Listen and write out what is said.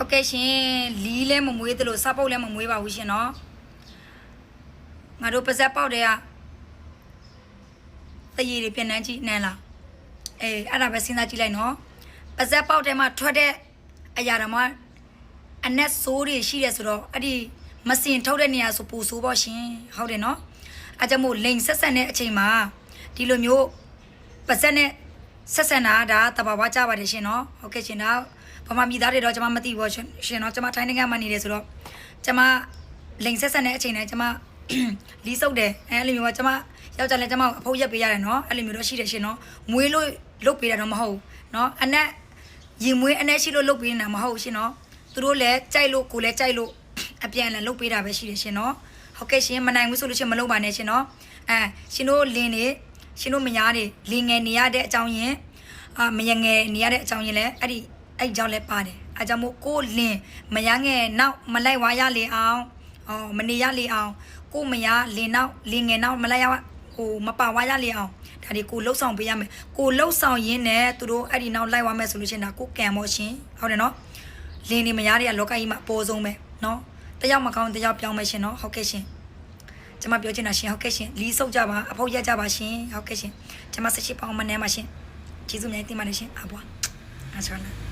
ဟုတ်ကဲ့ရှင်လီးလဲမမွေးသလိုစပုတ်လဲမမွေးပါဘူးရှင်နော်ငါတို့ပါဇက်ပေါက်တဲ့ကတရေတွေပြန်နှမ်းကြည့်နန်းလားအေးအဲ့ဒါပဲစဉ်းစားကြည့်လိုက်နော်ပါဇက်ပေါက်တဲ့မှာထွက်တဲ့အရာတော်မှာအနက်ဆိုးတွေရှိတယ်ဆိုတော့အဲ့ဒီမစင်ထုတ်တဲ့နေရာဆိုပူဆိုးပေါ့ရှင်ဟုတ်တယ်နော်အဲကြောင့်မို့လိန်ဆက်ဆက်တဲ့အချိန်မှာဒီလိုမျိုးပါဇက်နဲ့ ဆက်ဆက်တာဒါတဘာဝကြပါတယ်ရှင်နော်ဟုတ်ကဲ့ရှင်ဒါဗမာပြည်သားတွေတော့ကျွန်မမသိဘူးရှင်ရှင်နော်ကျွန်မထိုင်းနိုင်ငံမှာနေတယ်ဆိုတော့ကျွန်မလိန်ဆက်ဆက်တဲ့အချိန်တိုင်းကျွန်မလီးစုပ်တယ်အဲအဲ့လိုမျိုးကကျွန်မယောက်ျားလည်းကျွန်မအဖို့ရက်ပေးရတယ်နော်အဲ့လိုမျိုးတော့ရှိတယ်ရှင်နော်မွေးလို့လုတ်ပေးတာတော့မဟုတ်ဘူးနော်အနက်ရင်မွေးအနက်ရှိလို့လုတ်ပေးနေတာမဟုတ်ဘူးရှင်နော်သူတို့လည်းကြိုက်လို့ကိုယ်လည်းကြိုက်လို့အပြန်လည်းလုတ်ပေးတာပဲရှိတယ်ရှင်နော်ဟုတ်ကဲ့ရှင်မနိုင်ဘူးဆိုလို့ရှင်မလုပ်ပါနဲ့ရှင်နော်အဲရှင်တို့လင်းနေရှင်တို့မညာတွေလင်းငယ်နေရတဲ့အကြောင်းရင်း အာမယငယ်နေရတဲ့အကြောင်းရင်းလည်းအဲ့ဒီအဲ့ဒီကြောင့်လည်းပါတယ်အဲကြောင့်မို့ကိုလင်းမရငယ်နောက်မလိုက်ဝါရလေအောင်အော်မနေရလေအောင်ကိုမရလင်းနောက်လင်းငယ်နောက်မလိုက်ရဟိုမပါဝါရလေအောင်ဒါတွေကိုလှုပ်ဆောင်ပေးရမယ်ကိုလှုပ်ဆောင်ရင်းနဲ့သူတို့အဲ့ဒီနောက်လိုက်ဝါမယ်ဆိုလို့ရှိရင်ဒါကိုကံမောရှင်ဟုတ်တယ်နော် လင်းနေမရတဲ့ကလောကကြီးမှာအပေါ်ဆုံးပဲเนาะတယောက်မကောင်းတယောက်ပြောင်းမယ်ရှင်เนาะဟုတ်ကဲ့ရှင်ကျွန်မပြောချင်တာရှင်ဟုတ်ကဲ့ရှင်လီးဆုပ်ကြပါအဖို့ရက်ကြပါရှင်ဟုတ်ကဲ့ရှင်ကျွန်မဆက်ရှိပေါင်းမနှဲပါရှင် ကျေးဇူးများတင်ပါတယ်ရှင်အဘွားအားချမ်းလား